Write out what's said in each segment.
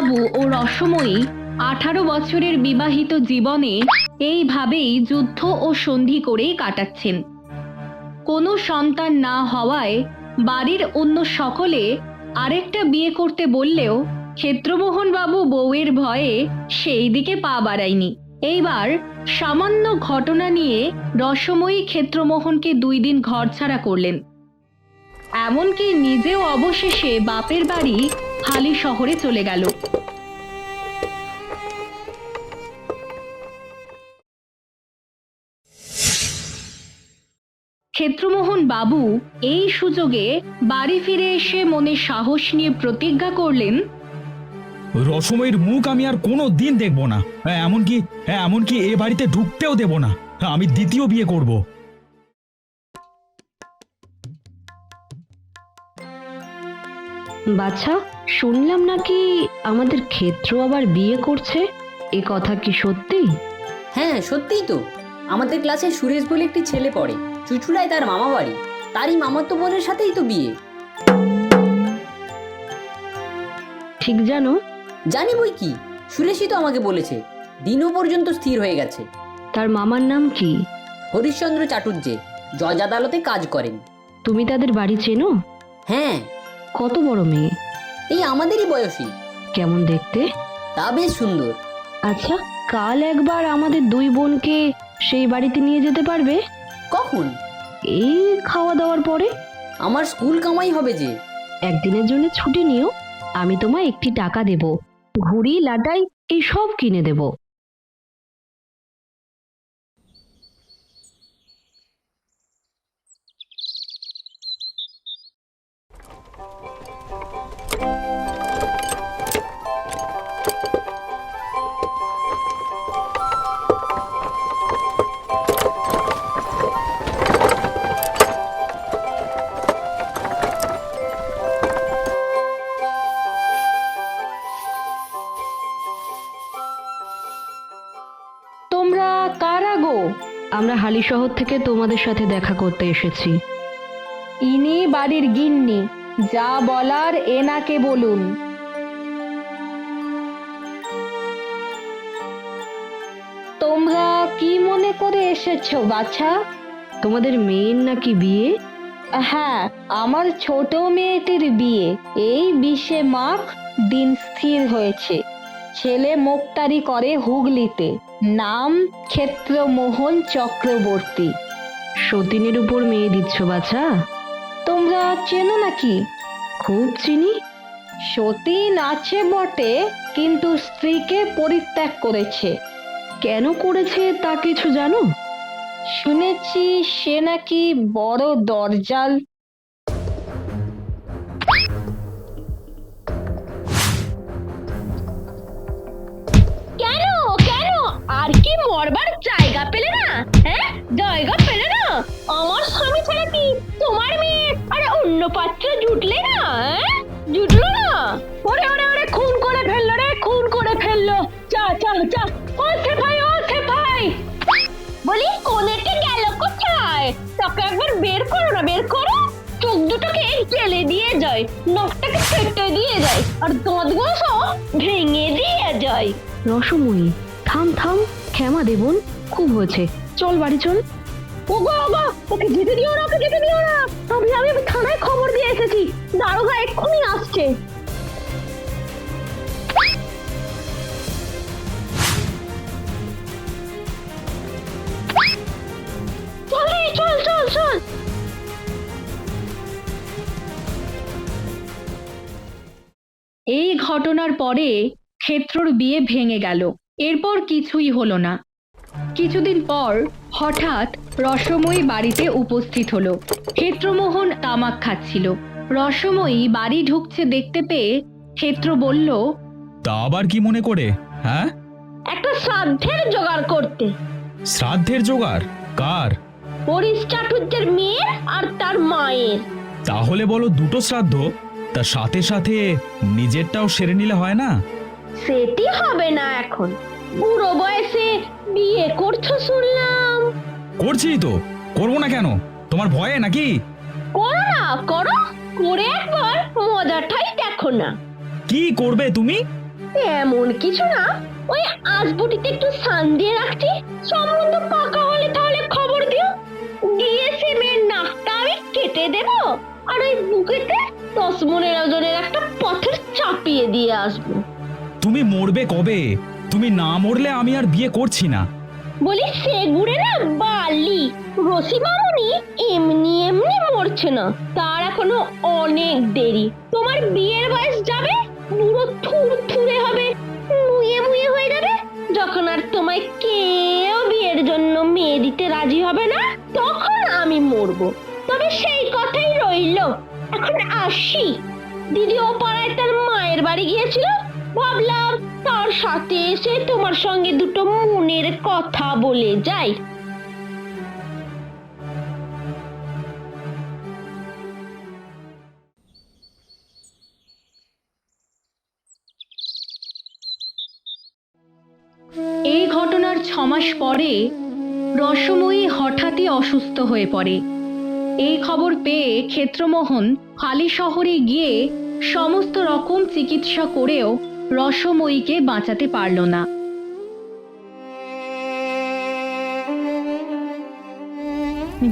বাবু ও রসময়ী আঠারো বছরের বিবাহিত জীবনে এইভাবেই যুদ্ধ ও সন্ধি করেই কাটাচ্ছেন। কোনো সন্তান না হওয়ায় বাড়ির অন্য সকলে আরেকটা বিয়ে করতে বললেও ক্ষেত্রমোহন বাবু বউয়ের ভয়ে সেই দিকে পা বাড়ায়নি। এইবার সামান্য ঘটনা নিয়ে রসময়ী ক্ষেত্রমোহনকে দুই দিন ঘরছাড়া করলেন। এমনকি নিজেও অবশেষে বাপের বাড়ি হালি শহরে চলে গেল। ক্ষেত্রমোহন বাবু এই সুযোগে বাড়ি ফিরে এসে মনে সাহস নিয়ে প্রতিজ্ঞা করলেন রসময়ের মুখ আমি আর কোনো দিন দেখব না। হ্যাঁ, এমনকি হ্যাঁ, এমনকি এ বাড়িতে ঢুকতেও দেব না। হ্যাঁ, আমি দ্বিতীয় বিয়ে করব। বাছা শুনলাম নাকি আমাদের ক্ষেত্র আবার বিয়ে করছে? এ কথা কি সত্যি? হ্যাঁ সত্যিই তো। আমাদের ক্লাসে সুরেশ বলে একটি ছেলে পড়ে। চুচুড়ায় তার মামা বাড়ি। তারই মামাতো বোনের সাথেই তো বিয়ে। ঠিক জানো। জানি বই কি। সুরেশই তো আমাকে বলেছে। দিনও পর্যন্ত স্থির হয়ে গেছে। তার মামার নাম কি? হরিশ্চন্দ্র চাটুর্যে। জজ আদালতে কাজ করেন। তুমি তাদের বাড়ি চেনো? হ্যাঁ। কত বড় মেয়ে? এই আমাদেরই বয়সী। কেমন দেখতে? তা বেশ সুন্দর। আচ্ছা কাল একবার আমাদের দুই বোনকে সেই বাড়িতে নিয়ে যেতে পারবে? কখন? এই খাওয়া দাওয়ার পরে। আমার স্কুল কামাই হবে যে। একদিনের জন্য ছুটি নিও আমি তোমায় একটি টাকা দেব। ঘুড়ি লাটাই এই সব কিনে দেব। হালি শহর থেকে তোমাদের সাথে দেখা করতে এসেছি। ইনি বাড়ির গিন্নি যা বলার এনাকে বলুন। তোমরা কি মনে করে এসেছ বাছা? তোমাদের মেয়ের নাকি বিয়ে? হ্যাঁ আমার ছোট মেয়েটির বিয়ে। এই বিশে মাঘ দিন স্থির হয়েছে। ছেলে মোক্তারি করে হুগলিতে। নাম ক্ষেত্রমোহন চক্রবর্তী। সতীনের উপর মেয়ে দিচ্ছ বাছা? তোমরা চেনো নাকি? খুব চিনি। সতীন আছে বটে কিন্তু স্ত্রীকে পরিত্যাগ করেছে। কেন করেছে তা কিছু জানো? শুনেছি সে নাকি বড় দরজাল আর কি মরবার জায়গা পেলে না হ্যাঁ? জায়গা পেলে না? আমার স্বামী ছাড়া কি তোমার মেয়ে? আরে অন্য পাত্র জুটলে না হ্যাঁ? জুটলো না? ওরে ওরে ওরে, খুন করে ফেলল রে, খুন করে ফেলল। চা চা চা ও ভাই ও সে ভাই। বলি কোনেতে গেল কোথায়? তাকে একবার বের করো না, বের করো। চোখ দুটোকে জেলে দিয়ে যায়, নখটাকে কেটে দিয়ে যায়, আর দাঁতগুলো সব ভেঙে দিয়ে যায়। রসময়ী থাম থাম, ক্ষমা দেবন, খুব হয়েছে। চল বাড়ি, চল। ওগো ওগো, ওকে যেতে দিও না, ওকে যেতে দিও না। আমি আমি থানায় খবর দিয়ে এসেছি। দারোগা এক্ষুনি আসছে। চল চল চল। এই ঘটনার পরে ক্ষেত্রর বিয়ে ভেঙে গেল। এরপর কিছুই হলো না। কিছুদিন পর হঠাৎ রসময়ী বাড়িতে উপস্থিত হলো। ক্ষেত্রমোহন তামাক খাচ্ছিল। রসময়ী বাড়ি ঢুকছে দেখতে পেয়ে ক্ষেত্র বলল তা আবার কি মনে করে হ্যাঁ? একটা শ্রাদ্ধের জোগাড় করতে। শ্রাদ্ধের জোগাড়? কার? হরিশ চাটুর্যের মেয়ের আর তার মায়ের। তাহলে বলো দুটো শ্রাদ্ধ তার সাথে সাথে নিজেরটাও সেরে নিলে হয় না? সেটি হবে না এখন। বুড়ো বয়সে বিয়ে করছ শুনলাম। করছি তো করব না কেন? তোমার ভয়ে নাকি? করো না করো। করে একবার মজাটাই দেখো না। কি করবে তুমি? এমন কিছু না ওই আসবটিতে একটু সান দিয়ে রাখছি। সম্বন্ধ পাকা হলে তাহলে খবর দিও। দিয়ে সে মেয়ের নাকটা আমি কেটে দেব আর ওই বুকেতে দশ মনের ওজনের একটা পথের চাপিয়ে দিয়ে আসব। তুমি মরবে কবে? তুমি না মরলে আমি আর বিয়ে করছি না। বলি সে গুড়ে না বালি। রসি মামুনি এমনি এমনি মরছে না। তার এখনও অনেক দেরি। তোমার বিয়ের বয়স যাবে, পুরো থুর থুরে হবে, মুয়ে মুয়ে হয়ে যাবে। যখন আর তোমায় কেউ বিয়ের জন্য মেয়ে দিতে রাজি হবে না, তখন আমি মরবো। তবে সেই কথাই রইল। এখন আসি। দিদি ও পাড়ায় তার মায়ের বাড়ি গিয়েছিল। ভাবলাম তার সাথে এসে তোমার সঙ্গে দুটো মনের কথা বলে যাই। এই ঘটনার ছমাস পরে রসময়ী হঠাৎই অসুস্থ হয়ে পড়ে। এই খবর পেয়ে ক্ষেত্রমোহন হালি শহরে গিয়ে সমস্ত রকম চিকিৎসা করেও রসময়ীকে বাঁচাতে পারল না।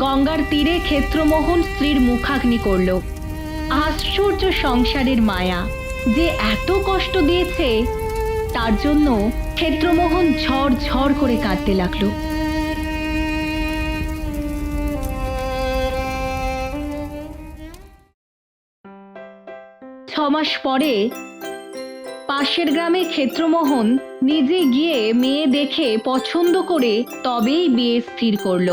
গঙ্গার তীরে ক্ষেত্রমোহন স্ত্রীর মুখাগ্নি করল। আশ্চর্য সংসারের মায়া যে এত কষ্ট দিয়েছে, তার জন্য ক্ষেত্রমোহন ঝড় ঝড় করে কাঁদতে লাগল। ছমাস পরে পাশের গ্রামে ক্ষেত্রমোহন নিজে গিয়ে মেয়ে দেখে পছন্দ করে তবেই বিয়ে স্থির করল।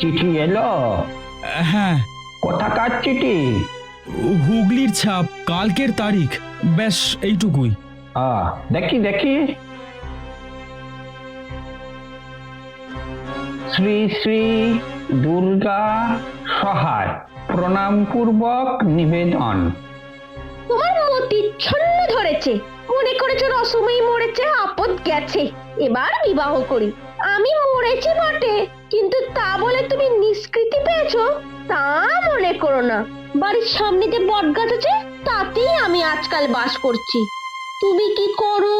চিঠি এলো? হ্যাঁ। কোথাকার চিঠি? হুগলির ছাপ। কালকের তারিখ। ব্যাস এইটুকুই। আ দেখি দেখি। শ্রী শ্রী দুর্গা সহায় প্রণাম পূর্বক নিবেদন। তোমার মতি ছন্ন ধরেছে। মনে করেছ রসময়ী মরেছে আপদ গেছে। এবার বিবাহ করি। আমি মরেছি বটে কিন্তু তা বলে তুমি নিষ্কৃতি পেয়েছ তা মনে করো না। বাড়ির সামনে যে বট গাছ আছে তাতেই আমি আজকাল বাস করছি। তুমি কি করো?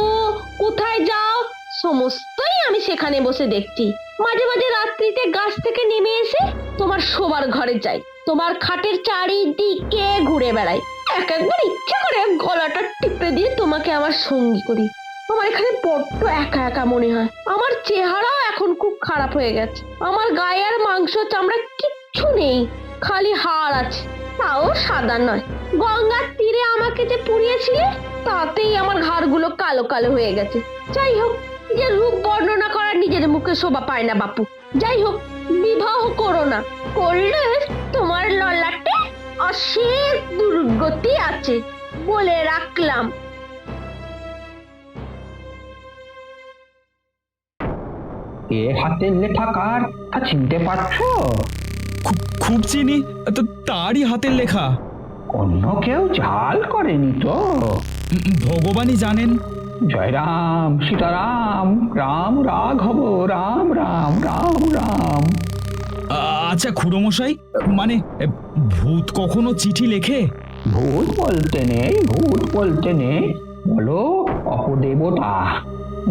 কোথায় যাও? সমস্তই আমি সেখানে বসে দেখছি। মাঝে মাঝে রাত্রিতে গাছ থেকে নেমে এসে তোমার শোবার ঘরে যাই। তোমার খাটের চারিদিকে ঘুরে বেড়াই। এক একবার ইচ্ছে করে গলাটা টিপে দিয়ে তোমাকে আমার সঙ্গী করি। আমার এখানে বড্ড একা একা মনে হয়। আমার চেহারাও এখন খুব খারাপ হয়ে গেছে। আমার গায়ে আর মাংস চামড়া কিচ্ছু নেই। খালি হাড় আছে। তাও সাদা নয়। গঙ্গার তীরে আমাকে যে পুড়িয়েছিলে, তাতেই আমার ঘাড়গুলো কালো কালো হয়ে গেছে। যাই হোক নিজের রূপ বর্ণনা করার নিজের মুখে শোভা পায় না বাপু। যাই হোক, বিবাহ করো না। করলে তোমার ললাটে অশেষ দুর্গতি আছে বলে রাখলাম। এ হাতের লেখাকার তা চিনতে পারছ? খুব চিনি তো তারই হাতের লেখা। অন্য কেউ ঝাল করেনি তো। ভগবানই জানেন। জয়রাম সীতারাম রাম রাঘব রাম রাম রাম রাম। আচ্ছা খুড়োমশাই মানে ভূত কখনো চিঠি লেখে? ভূত বলতে নেই ভূত বলতে নেই। বলো অপদেবতা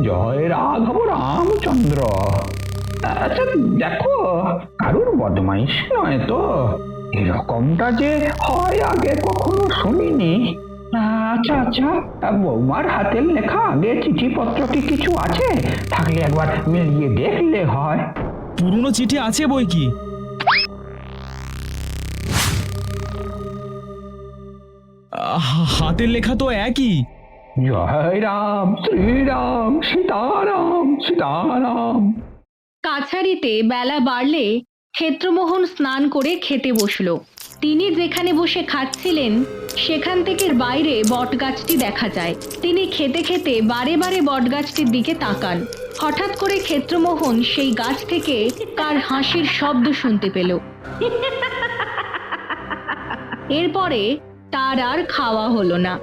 জয় রাঘব রামচন্দ্র। আচ্ছা দেখো কারুর বদমাইশ নয় তো। এরকমটা যে হয় আগে কখনো শুনিনি। আচ্ছা আচ্ছা বৌমার হাতের লেখা আগে চিঠিপত্র কি কিছু আছে? থাকলে একবার মিলিয়ে দেখলে হয়। পুরনো চিঠি আছে বই কি? হাতের লেখা তো একই। জয় রাম শ্রীরাম সীতারাম সীতারাম। কাছারিতে বেলা বাড়লে ক্ষেত্রমোহন স্নান করে খেতে বসল। তিনি যেখানে বসে খাচ্ছিলেন, সেখান থেকে বাইরে বটগাছটি দেখা যায়। তিনি খেতে খেতে বারে বারে বটগাছটির দিকে তাকান। হঠাৎ করে ক্ষেত্রমোহন সেই গাছ থেকে কার হাসির শব্দ শুনতে পেল। এরপরে তার আর খাওয়া হলো না।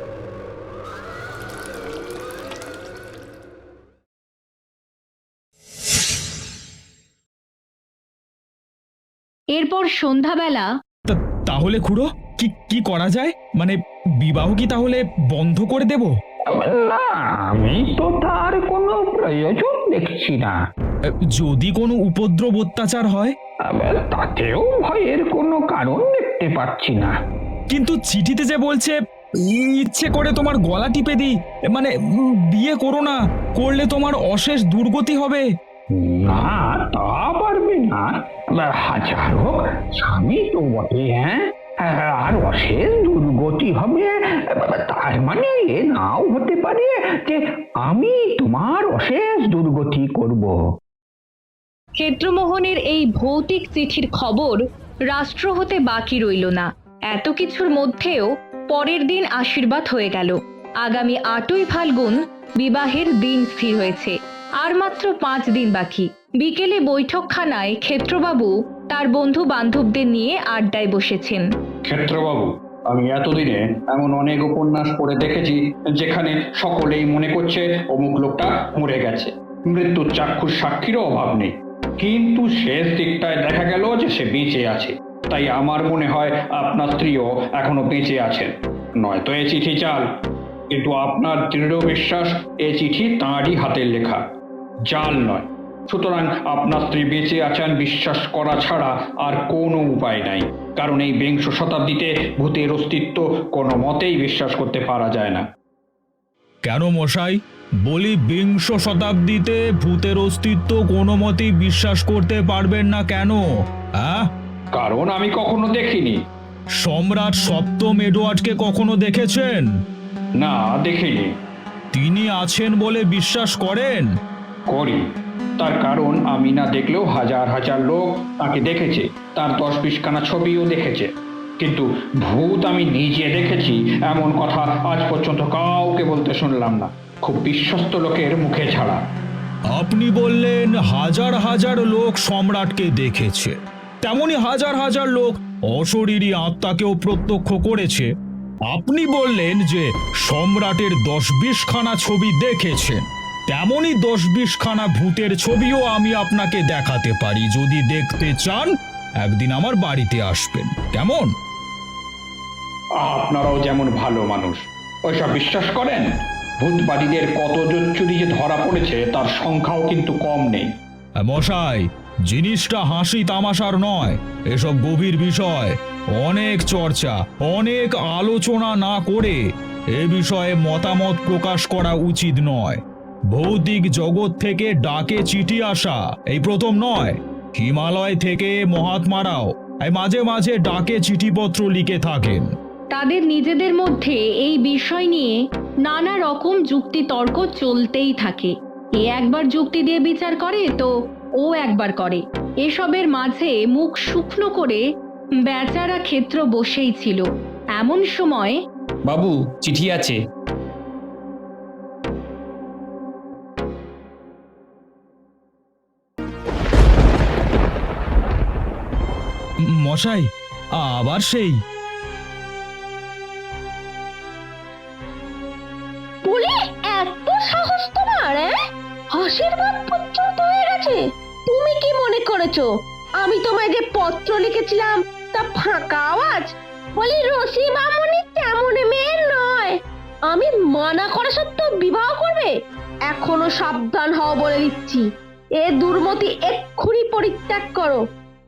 এরপর সন্ধ্যাবেলা তা- তাহলে খুড়ো কি কি করা যায়? মানে বিবাহ কি তাহলে বন্ধ করে দেব? না আমি তো তার কোনো প্রয়োজন দেখছি না। যদি কোনো উপদ্রব অত্যাচার হয়? আবার তাতেও ভয়ের কোনো কারণ দেখতে পাচ্ছি না। কিন্তু চিঠিতে যে বলছে ইচ্ছে করে তোমার গলা টিপে দিই মানে উম, বিয়ে করো না করলে তোমার অশেষ দুর্গতি হবে। না তা পারবে না। আবার হাজার হোক, স্বামী তো বটে হ্যাঁ? আর অশেষ দুর্গতি হবে। তার মানে এ নাও হতে পারে যে আমি তোমার অশেষ দুর্গতি করব। ক্ষেত্রমোহনের এই ভৌতিক চিঠির খবর রাষ্ট্র হতে বাকি রইল না। এত কিছুর মধ্যেও পরের দিন আশীর্বাদ হয়ে গেল। আগামী আটই ফাল্গুন বিবাহের দিন স্থির হয়েছে। আর মাত্র পাঁচ দিন বাকি। বিকেলে বৈঠকখানায় ক্ষেত্রবাবু তার বন্ধু বান্ধবদের নিয়ে আড্ডায় বসেছেন। ক্ষেত্রবাবু, আমি এতদিনে এমন অনেক উপন্যাস পড়ে দেখেছি যেখানে সকলেই মনে করছে অমুক লোকটা মরে গেছে। মৃত্যুর চাক্ষুর সাক্ষীরও অভাব নেই। কিন্তু শেষ দিকটায় দেখা গেল যে সে বেঁচে আছে। তাই আমার মনে হয় আপনার স্ত্রীও এখনও বেঁচে আছেন। নয়তো এ চিঠি চাল, কিন্তু আপনার দৃঢ় বিশ্বাস এ চিঠি তাঁরই হাতের লেখা। জাল নয় সুতরাং আপনার স্ত্রী বেঁচে আছেন বিশ্বাস করা ছাড়া আর কোনো উপায় নাই। কারণ এই বিংশ শতাব্দীতে ভূতের অস্তিত্ব কোনো মতেই বিশ্বাস করতে পারা যায় না। কেন মশাই? বলি বিংশ শতাব্দীতে ভূতের অস্তিত্ব কোনো মতেই বিশ্বাস করতে পারবেন না কেন? হ্যাঁ কারণ আমি কখনো দেখিনি। সম্রাট সপ্তম এডওয়ার্ডকে কখনো দেখেছেন? না দেখিনি। তিনি আছেন বলে বিশ্বাস করেন? করি। তার কারণ আমি না দেখলেও হাজার হাজার লোক তাকে দেখেছে। তার দশ বিশখানা ছবিও দেখেছে। কিন্তু ভূত আমি নিজে দেখেছি, এমন কথা আজ পর্যন্ত কাউকে বলতে শুনলাম না। খুব বিশ্বস্ত লোকের মুখে ছাড়া। আপনি বললেন হাজার হাজার লোক সম্রাটকে দেখেছে। তেমনি হাজার হাজার লোক অশরীরী আত্মাকেও প্রত্যক্ষ করেছে। আপনি বললেন যে সম্রাটের দশ বিশখানা ছবি দেখেছেন। তেমনি দশ বিশখানা ভূতের ছবিও আমি আপনাকে দেখাতে পারি। যদি দেখতে চান একদিন আমার বাড়িতে আসবেন। কেমন? আপনারাও যেমন ভালো মানুষ ওইসব বিশ্বাস করেন? ভূতবাদীদের কত চুরি যে ধরা পড়েছে তার সংখ্যাও কিন্তু কম নেই। মশাই জিনিসটা হাসি তামাশার নয়। এসব গভীর বিষয় অনেক চর্চা অনেক আলোচনা না করে এ বিষয়ে মতামত প্রকাশ করা উচিত নয়। ভৌতিক জগৎ থেকে ডাকে চিঠি আসা। এই প্রথম নয় হিমালয় থেকে মহাত্মারাও এই মাঝে মাঝে ডাকে চিঠিপত্র লিখে থাকেন। তাদের নিজেদের মধ্যে এই বিষয় নিয়ে নানা রকম যুক্তি তর্ক চলতেই থাকে। এ একবার যুক্তি দিয়ে বিচার করে তো ও একবার করে। এসবের মাঝে মুখ শুকনো করে বেচারা ক্ষেত্র বসেই ছিল। এমন সময় বাবু চিঠি আছে। মশাই, আবার সেই। বলে, এত সাহস তোমার আশীর্বাদ পর্যন্ত হয়ে গেছে। তুমি কি মনে করেছ? আমি তোমায় যে পত্র লিখেছিলাম, তা ফাঁকা আওয়াজ? বলি, রসি মামনি তেমন মেয়ে নয়। আমি মানা করা সত্ত্বেও বিবাহ করবে? এখনও সাবধান হও বলে দিচ্ছি। এ দুর্মতি এক্ষুনি পরিত্যাগ করো।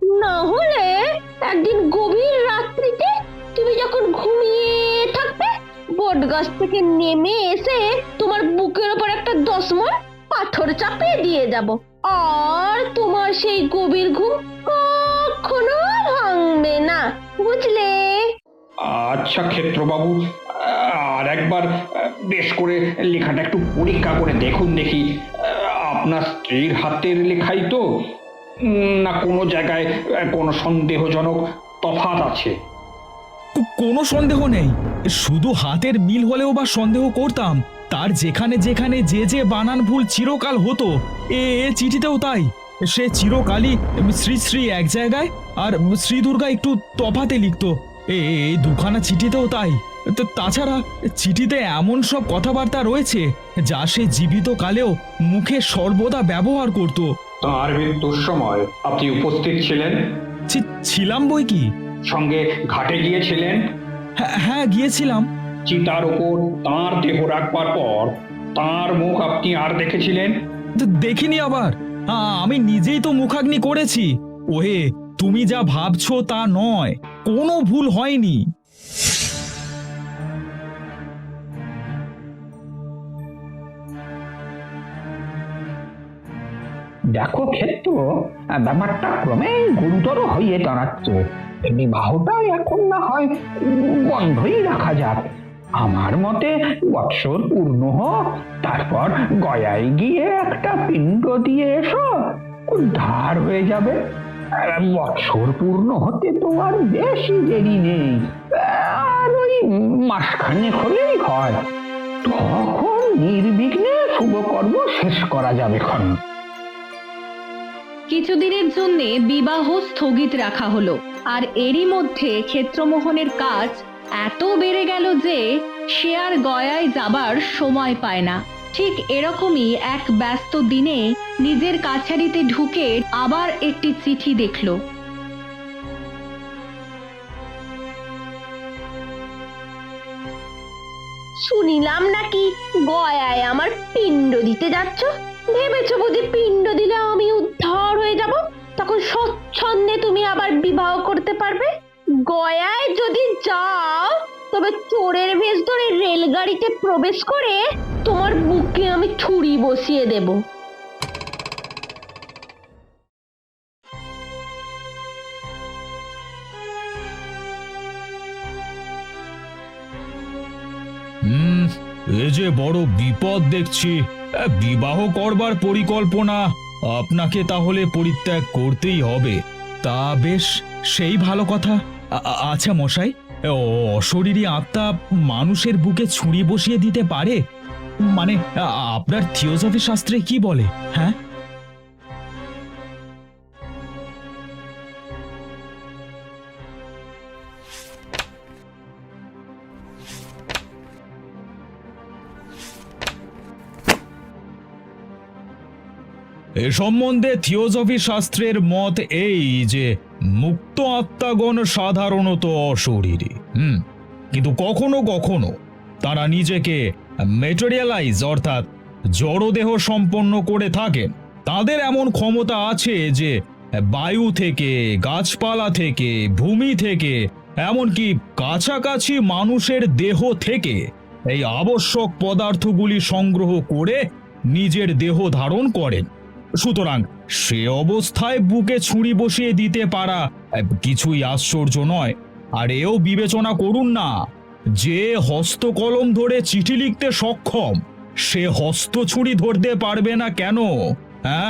না হলে একদিন গভীর রাত্রিতে তুমি যখন ঘুমিয়ে থাকবে, বট গাছ থেকে নেমে এসে তোমার বুকের ওপর একটা পাথর চাপিয়ে দিয়ে যাব। আর তোমার সেই গভীর ঘুম কখনো ভাঙবে না, বুঝলে? আচ্ছা ক্ষেত্রবাবু, আর একবার বেশ করে লেখাটা একটু পরীক্ষা করে দেখুন দেখি। আপনার স্ত্রীর হাতের লেখাই তো। না কোনো জায়গায় কোনো সন্দেহজনক তফাৎ আছে? কোনো সন্দেহ নেই। শুধু হাতের মিল হলেও বা সন্দেহ করতাম। তার যেখানে যেখানে যে যে বানান ভুল চিরকাল হতো, এ চিঠিতেও তাই। সে চিরকালই শ্রী শ্রী এক জায়গায় আর শ্রী দুর্গা একটু তফাতে লিখতো। এ দুখানা চিঠিতেও তাই। তাছাড়া চিঠিতে এমন সব কথাবার্তা রয়েছে, যা সে জীবিত কালেও মুখে সর্বদা ব্যবহার করত। তাঁর মৃত্যুর সময় আপনি উপস্থিত ছিলেন? ছিলাম বই কি? সঙ্গে ঘাটে গিয়েছিলেন? হ্যাঁ গিয়েছিলাম। চিতার ওপর তাঁর দেহ রাখবার পর তাঁর মুখ আপনি আর দেখেছিলেন? দেখিনি আবার। আমি নিজেই তো মুখাগ্নি করেছি। ওহে তুমি যা ভাবছ তা নয়। কোনো ভুল হয়নি। দেখো ক্ষেত্র ব্যাপারটা ক্রমেই গুরুতর হয়ে দাঁড়াচ্ছে। বিবাহটা এখন না হয় বন্ধই রাখা যাক। আমার মতে বৎসর পূর্ণ হোক, তারপর গয়ায় গিয়ে একটা পিণ্ড দিয়ে এসো, উদ্ধার হয়ে যাবে। বৎসর পূর্ণ হতে তো আর বেশি দেরি নেই। আর ওই মাসখানেক হলেই হয়। তখন নির্বিঘ্নে শুভকর্ম শেষ করা যাবে খন কিছুদিনের জন্য বিবাহ স্থগিত রাখা হলো। আর এরই মধ্যে ক্ষেত্রমোহনের কাজ এত বেড়ে গেল যে সে আর গয়ায় যাবার সময় পায় না। ঠিক এরকমই এক ব্যস্ত দিনে নিজের কাছারিতে ঢুকে আবার একটি চিঠি দেখল। শুনিলাম নাকি গয়ায় আমার পিণ্ড দিতে যাচ্ছ? ভেবেছো বুঝি পিণ্ড দিলে আমি উদ্ধার হয়ে যাব? তখন স্বচ্ছন্দে তুমি আবার বিবাহ করতে পারবে? গয়ায় যদি যাও, তবে চোরের ভেষ ধরে রেলগাড়িতে প্রবেশ করে তোমার বুকে আমি ছুরি বসিয়ে দেব। এ যে বড় বিপদ দেখছি। বিবাহ করবার পরিকল্পনা আপনাকে তাহলে পরিত্যাগ করতেই হবে। তা বেশ, সেই ভালো কথা। আচ্ছা মশাই অশরীরী আত্মা মানুষের বুকে ছুরি বসিয়ে দিতে পারে? মানে আপনার থিওসফি শাস্ত্রে কি বলে হ্যাঁ? সম্বন্ধে থিওসফি শাস্ত্রের মত এই যে, মুক্ত আত্মাগণ সাধারণত অশরীরী। হুম, কিন্তু কখনো কখনো তারা নিজেকে মেটেরিয়ালাইজ অর্থাৎ জড়দেহ সম্পন্ন করে থাকেন। তাদের এমন ক্ষমতা আছে যে, বায়ু থেকে, গাছপালা থেকে, ভূমি থেকে, এমনকি কাছাকাছি মানুষের দেহ থেকে এই আবশ্যক পদার্থগুলি সংগ্রহ করে নিজের দেহ ধারণ করেন। সুতরাং সে অবস্থায় বুকে ছুরি বসিয়ে দিতে পারা কিছুই আশ্চর্য নয়। আর এও বিবেচনা করুন না, যে হস্তকলম ধরে চিঠি লিখতে সক্ষম, সে হস্ত ছুরি ধরতে পারবে না কেন? হ্যাঁ?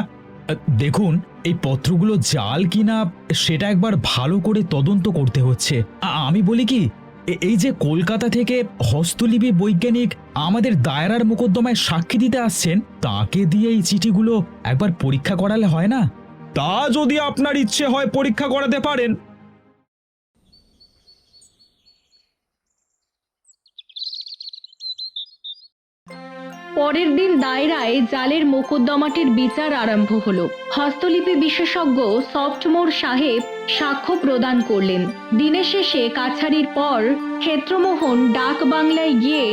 দেখুন, এই পত্রগুলো জাল কিনা সেটা একবার ভালো করে তদন্ত করতে হচ্ছে। আমি বলি কি এই যে কলকাতা থেকে হস্তলিপি বৈজ্ঞানিক আমাদের দায়রার মোকদ্দমায় সাক্ষী দিতে আসছেন, তাকে দিয়ে এই চিঠিগুলো একবার পরীক্ষা করালে হয় না? তা যদি আপনার ইচ্ছে হয় পরীক্ষা করাতে পারেন। পরের দিন দায়রায় জালের মোকদ্দমাটির বিচার আরম্ভ হলো। হস্তলিপি বিশেষজ্ঞ সফটমোর সাহেব সাক্ষ্য প্রদান করলেন। দিনের শেষে কাছারির পর ক্ষেত্রমোহন ডাক বাংলায় গিয়ে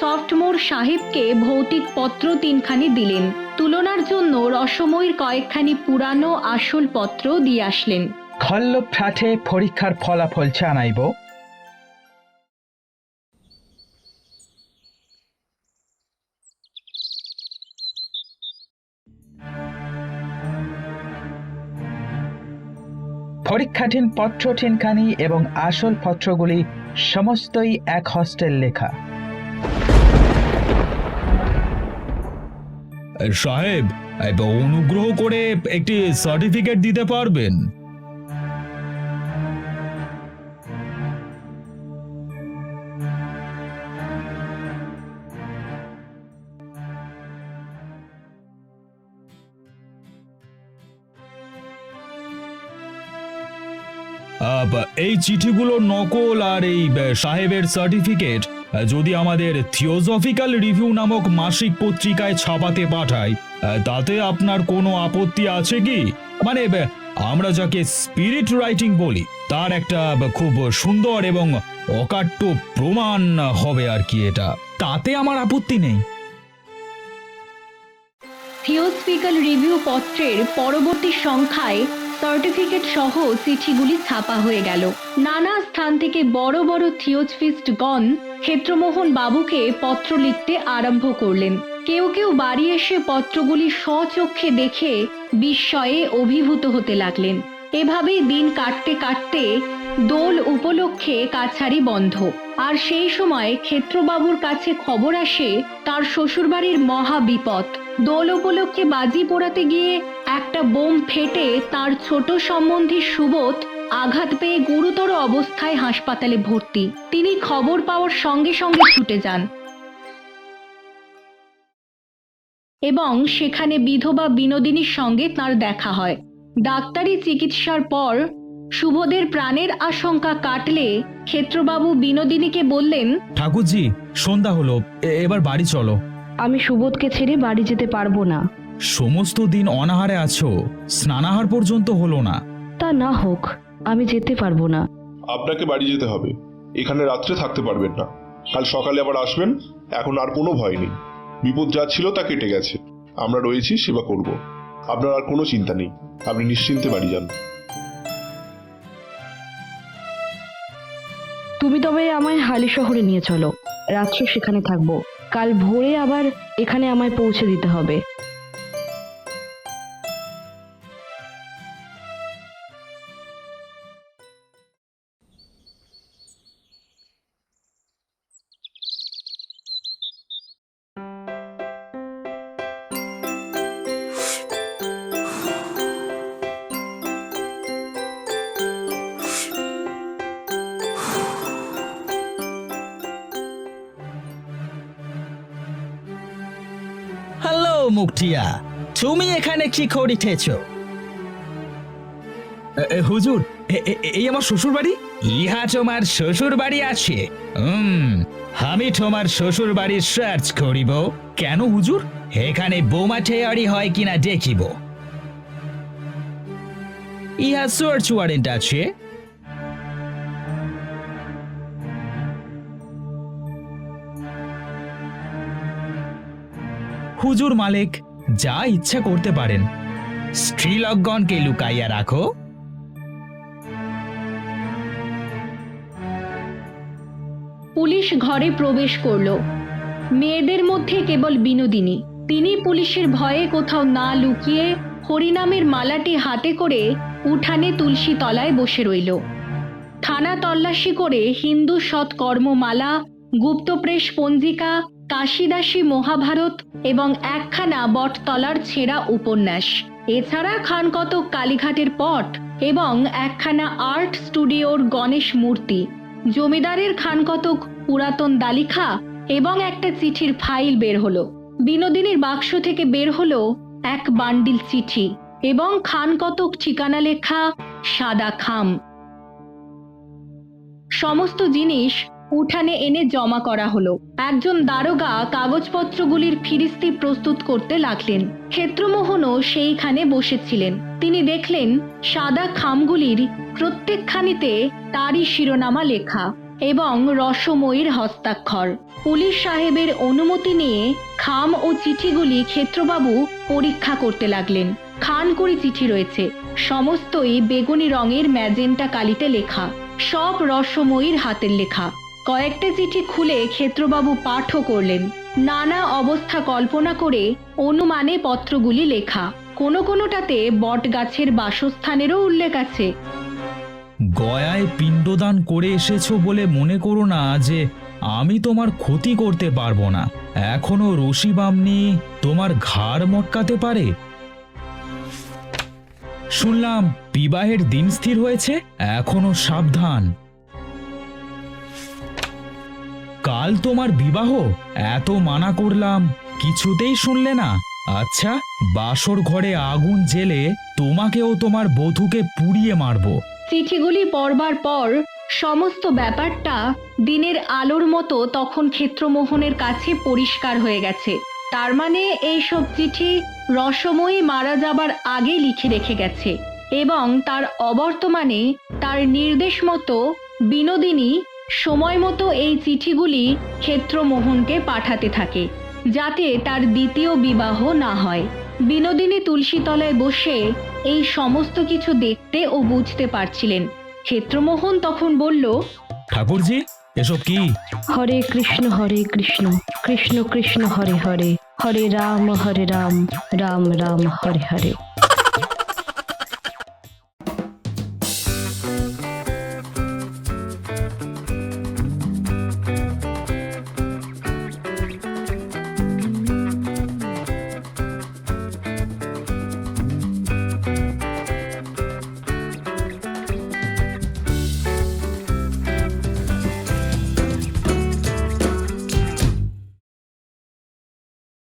সফটমোর সাহেবকে ভৌতিক পত্র তিনখানি দিলেন। তুলনার জন্য রসময়ীর কয়েকখানি পুরানো আসল পত্র দিয়ে আসলেন। খল্লভ্রাটে পরীক্ষার ফলাফল জানাইব। পরীক্ষাধীন পত্র তিনখানি এবং আসল পত্রগুলি সমস্তই এক হস্টেল লেখা। সাহেব অনুগ্রহ করে একটি সার্টিফিকেট দিতে পারবেন? বা- এই চিঠিগুলো নকল আর এই সাহেবের সার্টিফিকেট যদি আমাদের থিওজফিক্যাল রিভিউ নামক মাসিক পত্রিকায় ছাপাতে পাঠাই তাতে আপনার কোনো আপত্তি আছে কি? মানে আমরা যাকে স্পিরিট রাইটিং বলি, তার একটা খুব সুন্দর এবং অকাট্য প্রমাণ হবে আর কি এটা। তাতে আমার আপত্তি নেই। থিওসফিক্যাল রিভিউ পত্রের পরবর্তী সংখ্যায় সার্টিফিকেট সহ চিঠিগুলি ছাপা হয়ে গেল। নানা স্থান থেকে বড় বড় থিওসফিস্টগণ ক্ষেত্রমোহন বাবুকে পত্র লিখতে আরম্ভ করলেন। কেউ কেউ বাড়ি এসে পত্রগুলি স্বচক্ষে দেখে বিস্ময়ে অভিভূত হতে লাগলেন। এভাবেই দিন কাটতে কাটতে দোল উপলক্ষে কাছারি বন্ধ। আর সেই সময় ক্ষেত্রবাবুর কাছে খবর আসে তার শ্বশুরবাড়ির মহা বিপদ দোল উপলক্ষে বাজি পোড়াতে গিয়ে একটা বোম ফেটে তার ছোট সম্বন্ধী সুবোধ আঘাত পেয়ে গুরুতর অবস্থায় হাসপাতালে ভর্তি। তিনি খবর পাওয়ার সঙ্গে সঙ্গে ছুটে যান। এবং সেখানে বিধবা বিনোদিনীর সঙ্গে তার দেখা হয়। ডাক্তারি চিকিৎসার পর সুবোধের প্রাণের আশঙ্কা কাটলে ক্ষেত্রবাবু বিনোদিনীকে বললেন, ঠাকুরজি, সন্ধ্যা হলো এবার বাড়ি চলো। আমি সুবোধকে ছেড়ে বাড়ি যেতে পারব না। সমস্ত দিন অনাহারে আছো স্নানাহার পর্যন্ত হলো না। তা না হোক আমি যেতে পারব না। আপনাকে বাড়ি যেতে হবে। এখানে রাত্রে থাকতে পারবেন না। কাল সকালে আবার আসবেন এখন আর কোনো ভয় নেই। বিপদ যা ছিল তা কেটে গেছে। আমরা রয়েছি সেবা করব। আপনার আর কোনো চিন্তা নেই। আপনি নিশ্চিন্তে বাড়ি যান। তুমি তবে আমায় হালি শহরে নিয়ে চলো। রাত্রে সেখানে থাকব। কাল ভোরে আবার এখানে আমায় পৌঁছে দিতে হবে। মুকটিয়া তুমি এখানে কি করিতেছ? হুজুর এই আমার শ্বশুর বাড়ি ইহা তোমার শ্বশুর বাড়ি আছে। হুম আমি তোমার শ্বশুর বাড়ি সার্চ করিব। কেন হুজুর? এখানে বোমা ঠেয়ারি হয় কিনা দেখিব। ইহা সার্চ ওয়ারেন্ট আছে। হুজুর মালিক যা ইচ্ছা করতে পারেন। স্ত্রীলগণকে লুকাইয়া রাখো। পুলিশ ঘরে প্রবেশ করল। মেয়েদের মধ্যে কেবল বিনোদিনী। তিনি পুলিশের ভয়ে কোথাও না লুকিয়ে হরিনামের মালাটি হাতে করে উঠানে তুলসী তলায় বসে রইল। থানা তল্লাশি করে হিন্দু সৎকর্মমালা, গুপ্তপ্রেস পঞ্জিকা কাশিদাসী মহাভারত এবং একখানা বটতলার ছেঁড়া উপন্যাস। এছাড়া খান কতক কালীঘাটের পট এবং একখানা আর্ট স্টুডিওর গণেশ মূর্তি। জমিদারের খান কতক পুরাতন দালিখা এবং একটা চিঠির ফাইল বের হলো। বিনোদিনীর বাক্স থেকে বের হলো এক বান্ডিল চিঠি এবং খান কতক ঠিকানা লেখা সাদা খাম। সমস্ত জিনিস উঠানে এনে জমা করা হলো। একজন দারোগা কাগজপত্রগুলির ফিরিস্তি প্রস্তুত করতে লাগলেন। ক্ষেত্রমোহনও সেইখানে বসেছিলেন। তিনি দেখলেন সাদা খামগুলির প্রত্যেকখানিতে তারই শিরোনামা লেখা এবং রসময়ীর হস্তাক্ষর। পুলিশ সাহেবের অনুমতি নিয়ে খাম ও চিঠিগুলি ক্ষেত্রবাবু পরীক্ষা করতে লাগলেন। খান করি চিঠি রয়েছে। সমস্তই বেগুনি রঙের ম্যাজেন্টা কালিতে লেখা। সব রসময়ীর হাতের লেখা। কয়েকটা চিঠি খুলে ক্ষেত্রবাবু পাঠও করলেন। নানা অবস্থা কল্পনা করে অনুমানে পত্রগুলি লেখা। কোনো কোনোটাতে বট গাছের বাসস্থানেরও উল্লেখ আছে। গয়ায় পিণ্ডদান করে এসেছ বলে মনে করো না যে আমি তোমার ক্ষতি করতে পারব না। এখনও রশি বামনি তোমার ঘাড় মটকাতে পারে? শুনলাম বিবাহের দিন স্থির হয়েছে, এখনও সাবধান। কাল তোমার বিবাহ? এত মানা করলাম। কিছুতেই শুনলে না। আচ্ছা বাসর ঘরে আগুন জেলে তোমাকেও তোমার বধূকে পুড়িয়ে মারবো। চিঠিগুলি পড়বার পর সমস্ত ব্যাপারটা দিনের আলোর মতো তখন ক্ষেত্রমোহনের কাছে পরিষ্কার হয়ে গেছে। তার মানে এইসব চিঠি রসময়ী মারা যাবার আগে লিখে রেখে গেছে। এবং তার অবর্তমানে তার নির্দেশ মতো বিনোদিনী সময় মতো এই চিঠিগুলি ক্ষেত্রমোহনকে পাঠাতে থাকে যাতে তার দ্বিতীয় বিবাহ না হয়। বিনোদিনী তুলসীতলায় বসে এই সমস্ত কিছু দেখতে ও বুঝতে পারছিলেন। ক্ষেত্রমোহন তখন বলল ঠাকুরজি এসব কি? হরে কৃষ্ণ হরে কৃষ্ণ কৃষ্ণ কৃষ্ণ হরে হরে হরে রাম হরে রাম রাম রাম হরে হরে।